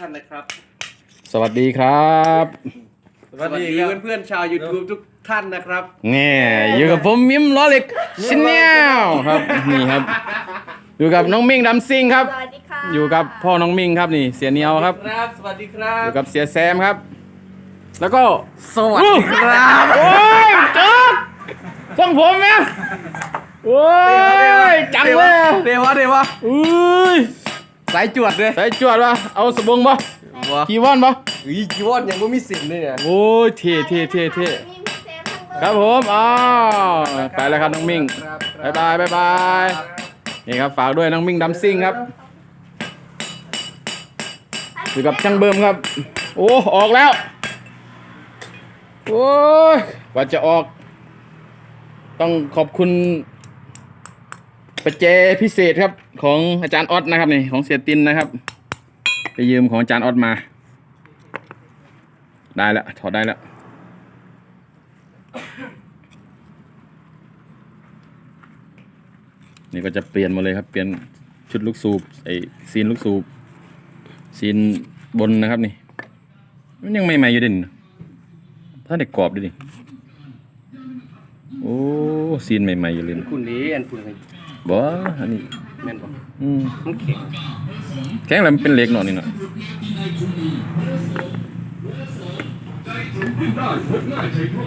ท่านนะครับ สวัสดีครับสวัสดีเพื่อนๆชาว YouTube ทุกท่านนะครับนี่อยู่กับผมมิมล้อเล็กชแนลครับนี่ครับ อยู่กับน้องมิ่งดำซิงครับ สวัสดีค่ะอยู่กับพ่อน้องมิ่งครับนี่เสียเนียวครับ ครับ สวัสดีครัอบ ยู่กับเสียแซมครับ แล้วก็สวัสดีครับโอ้ยจักฟังผมไหมโอ้ยจังเลยเดวะเดวะอุ้ย สายจวดเลยใส่จวดวะเอาสบงปะวะกีวอนปะอีจีวอนยังไม่มีสินเลยเนี่ยโอ้ยเท่เท่เท่เท่มีพี่เซมทั้งเบอร์ครับผมอ้าวไปแล้วครับน้องมิ่งบายบายบายบายนี่ครับฝากด้วยน้องมิ่งดำซิ่งครับอยู่กับช่างเบิ่มครับ โอ้ออกแล้วโอ้ยกว่าจะออก ต้องขอบคุณ ปัจเจพิเศษครับของอาจารย์ออสนะครับนี่ของเสียตินนะครับ ไปยืมของอาจารย์ออสมา ได้แล้วถอดได้แล้วนี่ก็จะเปลี่ยนหมาเลยครับ เปลี่ยนชุดลูกสูบไอซีนลูกสูบซีนบนนะครับนี่ มันยังใหม่ๆอยู่ดินถ้าเด็กกรอบดิดิโอ้ซีนใหม่ๆอยู่เลยคุณนี้อันคุณอะไร บ่อันนี้แม่นบอกอืมมันแข็งแข็งแล้วมันเป็นเหล็กหน่อยนี่เนาะ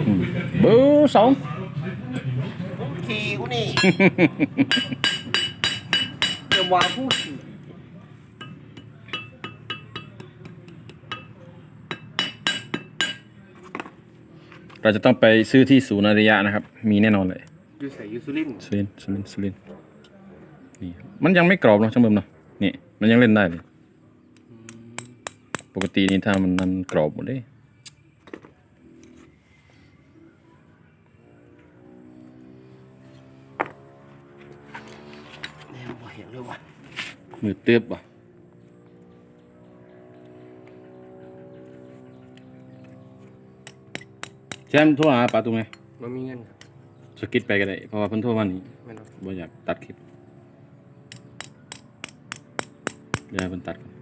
อืมเบอร์สองทีกูนี่เดี๋ยววางพูดเราจะต้องไปซื้อที่ศูนย์อาริยะนะครับ มีแน่นอนเลยยูใส่ยูซูลินสุรินทร์สุรินทร์สุรินทร์ นี่ครับมันยังไม่กรอบเนาะช่างเบิ่มเนาะนี่มันยังเล่นได้เลยปกตินี่ถ้ามันมันกรอบหมดเลยแนวบ่เห็นเลยว่ะมือเตือบว่ะแชมป์โทรหาปาตุ้งไงมันมีเงินครับสกิดไปก็ได้เพราะว่าเพิ่นโทรมานี่แม่นบอกบ่อยากตัดคลิป เดี๋ยวให้เพิ่นตัดก่อน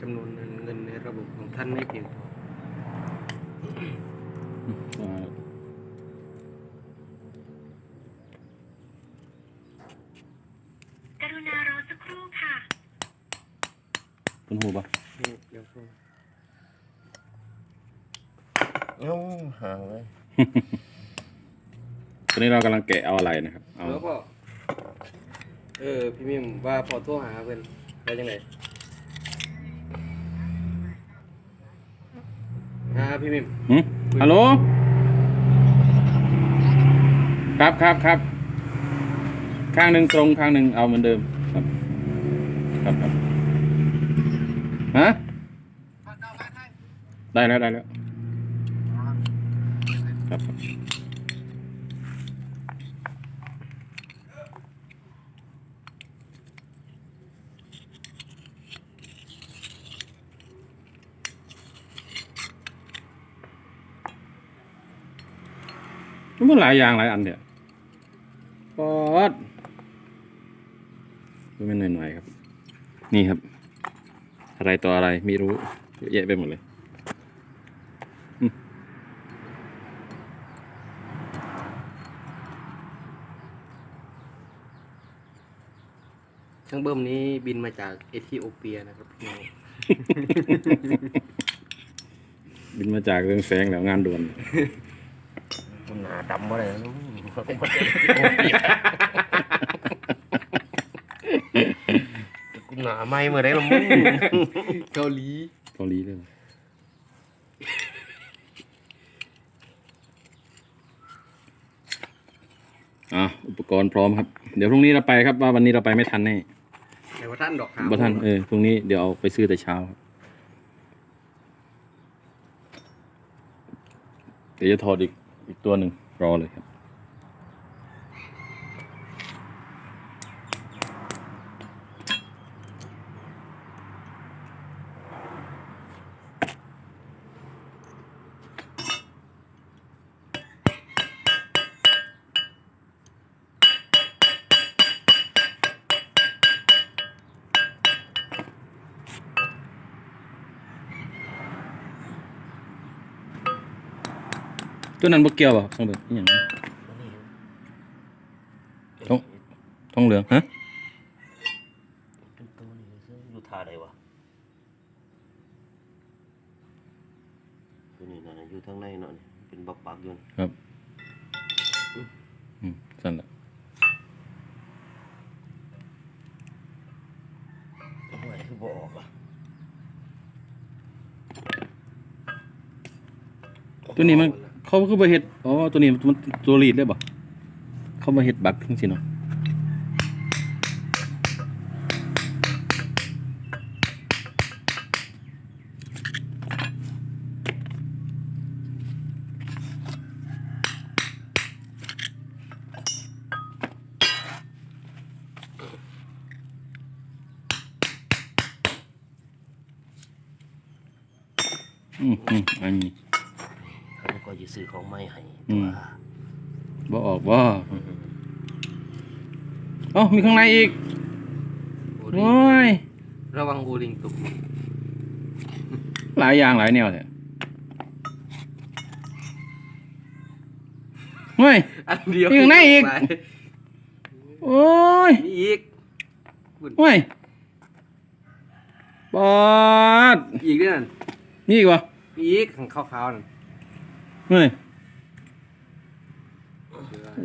จำนวนเงินเงินในระบบของท่านไม่เพียงพอโทรหาแล้วกรุณารอสักครู่ค่ะเพิ่นฮู้ปะนี่เดี๋ยวพูดเอ้าห่างเลย ตอนนี้เรากำลังแกะเอาอะไรนะครับ เอา แล้วก็ เออ พี่มิมว่าพอโทรหาเพื่อน ไปยังไงพี่มิมหึฮัลโหล ครับครับครับ ข้างหนึ่งตรงข้างหนึ่งเอาเหมือนเดิม ครับ ครับครับฮะ ได้แล้วได้แล้วครับ มันหลายอย่างหลายอันเดียวปอดดูไม่หน่อยๆครับ นี่ครับ อะไรต่ออะไรไม่รู้เยอะแยะไปหมดเลยช่างเบิ้มนี้บินมาจากเอธิโอเปียนะครับพี่น้องบินมาจากเรืองแสงแล้วงานด่วน มันหนาดำบ่ได้แล้กูหนาไม่เมื่อไรละมึงเกาหลีเกาหลีเลยอะอุปกรณ์พร้อมครับ เดี๋ยวพรุ่งนี้เราไปครับว่าวันนี้เราไปไม่ทันแน่แต่ว่าท่านดอกขาวบ่ทันเออพรุ่งนี้เดี๋ยวเอาไปซื้อแต่เช้าครับเดี๋ยวจะถอดอีก อีกตัวหนึ่งรอเลยครับ ตัวนั้นบ่เกี่ยวบ่ต้องแบบอหย่างท้องท้องเหลืองฮะเป็นตัวนี้ซึ่งอยู่ท่าใดวะตัวนี้น่ะอยู่ทางในเนาะนี่เป็นบักบักๆอยู่นี่ครับอืมสั่นละโอ้ยคือบ่ออกอะตัวนี้มัน เขาคือบ่เฮ็ดอ๋อตัวนี้มันตัวรีดได้บ่เขามาเฮ็ดบักจังซี่เนาะอืมอืมอันนี้ เขาก็จะซื้อของใหม่ให้อืตัวมบ่ออกบ่เอ้ามีข้างในอีกโอลิงโอ้ย ระวังโอลิงตกหลายอย่างหลายแนวแท้เฮ้ย อันเดียวมีข้างในอีกหลายโอ้ยมีอีกเฮ้ยปอดอีกด้วยนั่นมีอีกวะมีอีกข้างขาวๆนั่น เฮ้ย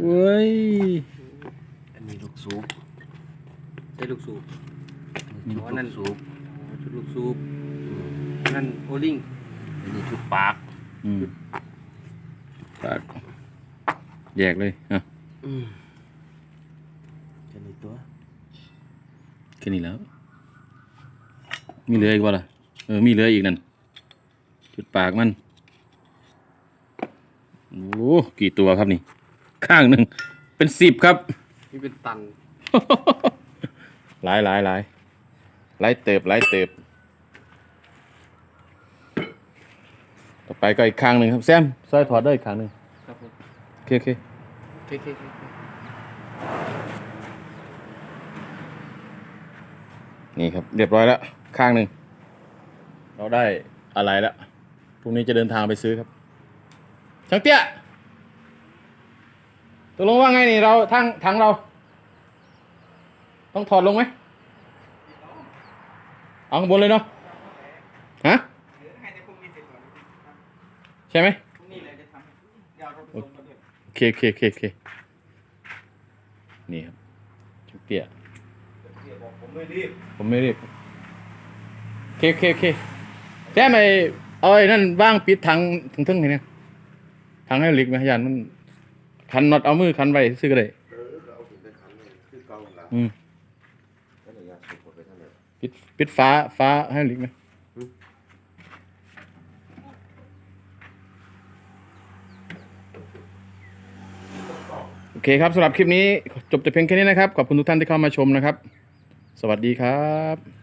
เว้ยอันนี้ลูกสูบใช้ลูกสูบอ๋อนั่นลูกสูบอ๋อชุดลูกสูบนั่นโอลิงอันนี้ชุดปากอืมปากแยกเลยอะอืมแค่นี้ตัวแค่นี้แล้ว มีเหลืออีกวะล่ะเออมีเหลืออีกนั่นจุดปากมัน โอ้กี่ตัวครับนี่ ข้างหนึ่งเป็นสิบครับนี่เป็นตัน หลายหลายหลายหลายเติบหลายเติบ ต่อไปก็อีกข้างหนึ่งครับแซมซอยถอดได้อีกข้างหนึ่งครับผมโอเคโอเคโอเคโอเคโอเคนี่ครับเรียบร้อยแล้ว ข้างหนึ่งเราได้อะไรแล้วพรุ่งนี้จะเดินทางไปซื้อครับ ช่างเตี้ยตกลงว่าไงนี่เราทั้งทั้งเรา ต้องถอดลงไหมเอาข้างบนเลยเนาะฮะใช่ไหมโอเคโอเคโอเคโอเคนี่ครับช่างเตี้ยผมไม่รีบผมไม่รีบโอเคโอเคโอเคแต้มไอ้เอาไอ้นั่นว่างปิดทางถึงทึ่งนี่เนี่ย ทางให้หลีกไหมยันมันคันน็อตเอามือคันไว้ซื้อก็ได้เออก็เอาถึงไปคันเลยคือเก่าหลังอืมแล้วระยะสูบไปทางไหนปิดปิดฟ้าฟ้าให้หลีกไหมโอเคครับสำหรับคลิปนี้จบแต่เพียงแค่นี้นะครับ ขอบคุณทุกท่านที่เข้ามาชมนะครับ สวัสดีครับ